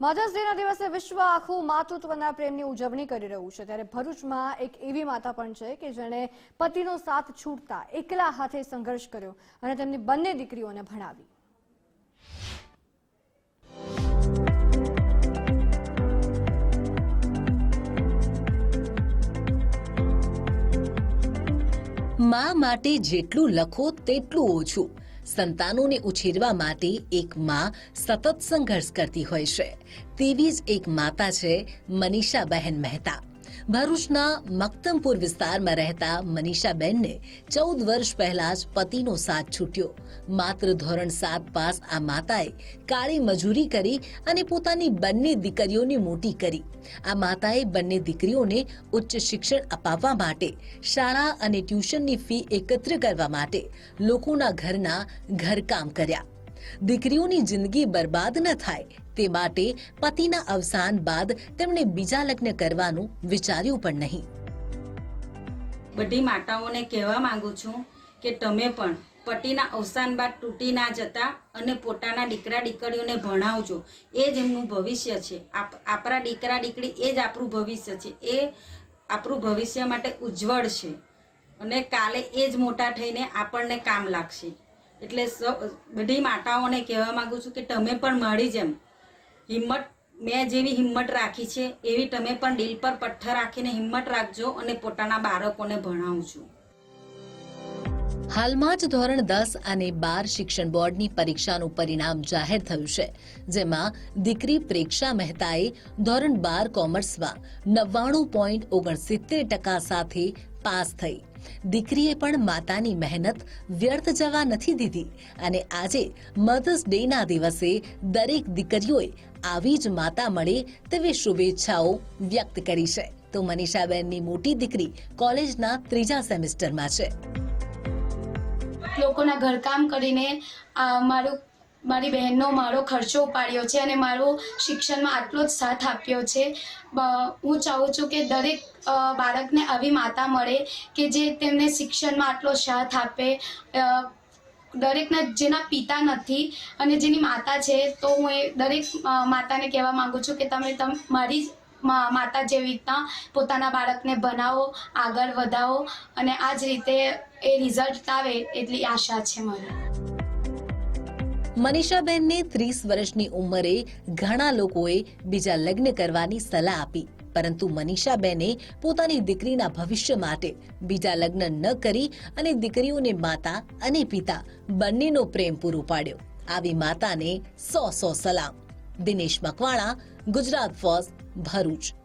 Mothers ડેના દિવસે વિશ્વ આખું માતૃત્વના પ્રેમની ઉજવણી કરી રહ્યું છે. ત્યારે ભરૂચમાં એક એવી માતા પણ છે કે જેણે પતિનો સાથ છૂટતા એકલા હાથે સંઘર્ષ કર્યો અને તેમની બંને દીકરીઓને ભણાવી. મા માટે જેટલું લખો તેટલું ઓછું. સંતાનોને ઉછેરવા માટે એક મા સતત સંઘર્ષ કરતી હોય છે. તેવી જ એક માતા છે મનીષાબહેન મહેતા. ભરૂચના મક્તમપુર વિસ્તારમાં રહેતા મનીષાબેનને ચૌદ વર્ષ પહેલા જ પતિનો સાથ છૂટ્યો. માત્ર ધોરણ સાત પાસ આ માતાએ કાળી મજૂરી કરી અને પોતાની બંને દીકરીઓને મોટી કરી. આ માતાએ બંને દીકરીઓને ઉચ્ચ શિક્ષણ અપાવવા માટે, શાળા અને ટ્યુશનની ફી એકત્ર કરવા માટે લોકોના ઘરના ઘરકામ કર્યા. દીકરીઓની જિંદગી બરબાદ ન થાય તે માટે પતિના અવસાન બાદ તેમણે બીજા લગ્ન કરવાનું વિચાર્યું પણ નહીં. બધી માતાઓને કહેવા માંગુ છું કે તમે પણ પતિના અવસાન બાદ તૂટી ના જતા અને પોતાના દીકરા દીકરીઓને ભણાવજો. એ જ એમનું ભવિષ્ય છે. આપણા દીકરા દીકરી એ જ આપણું ભવિષ્ય છે. એ આપણું ભવિષ્ય માટે ઉજ્જવળ છે. અને કાલે એ જ મોટા થઈને આપણને કામ લાગશે. એટલે બધી માતાઓને કહેવા માગું છું કે તમે પણ મારી જેમ હિંમત, મેં જેવી હિંમત રાખી છે, એવી તમે પણ દિલ પર પથ્થર રાખીને હિંમત રાખજો અને પોતાના બાળકોને ભણાવજો. હાલમાં જ ધોરણ દસ અને બાર શિક્ષણ બોર્ડની પરીક્ષાનું પરિણામ જાહેર થયું છે, જેમાં દીકરી પ્રેક્ષા મહેતાએ ધોરણ બાર કોમર્સમાં નવ્વાણું પોઈન્ટ ઓગણસિત્તેર ટકા સાથે પાસ થઈ. દીકરીએ પણ માતાની મહેનત વ્યર્થ જવા નથી દીધી અને આજે મધર્સ ડેના દિવસે દરેક દીકરીઓએ આવી જ માતા મળે તેવી શુભેચ્છાઓ વ્યક્ત કરી છે. તો મનીષાબેનની મોટી દીકરી કોલેજના ત્રીજા સેમિસ્ટરમાં છે. લોકોના ઘરકામ કરીને મારું, મારો બહેનનો મારો ખર્ચો ઉપાડ્યો છે અને મારો શિક્ષણમાં આટલો જ સાથ આપ્યો છે. હું ચાહું છું કે દરેક બાળકને આવી માતા મળે કે જે તેમને શિક્ષણમાં આટલો સાથ આપે. દરેકના જેના પિતા નથી અને જેની માતા છે, તો હું એ દરેક માતાને કહેવા માંગુ છું કે તમે તમ, મારી માતા જેવી રીતના પોતાના બાળકને બનાવો, આગળ વધાવો અને આ જ રીતે એ રિઝલ્ટ આવે એટલી આશા છે મારી મનીષાબેનને ત્રીસ વર્ષની ઉંમરે ઘણા લોકોએ બીજા લગ્ન કરવાની સલાહ આપી. પરંતુ મનીષાબેને પોતાની દીકરીના ભવિષ્ય માટે બીજા લગ્ન ન કરી અને દીકરીઓને માતા અને પિતા બંનેનો પ્રેમ પૂરો પાડ્યો. આવી માતાને સો સો સલામ. દિનેશ મકવાણા, ગુજરાત ફોઝ ભરૂચ.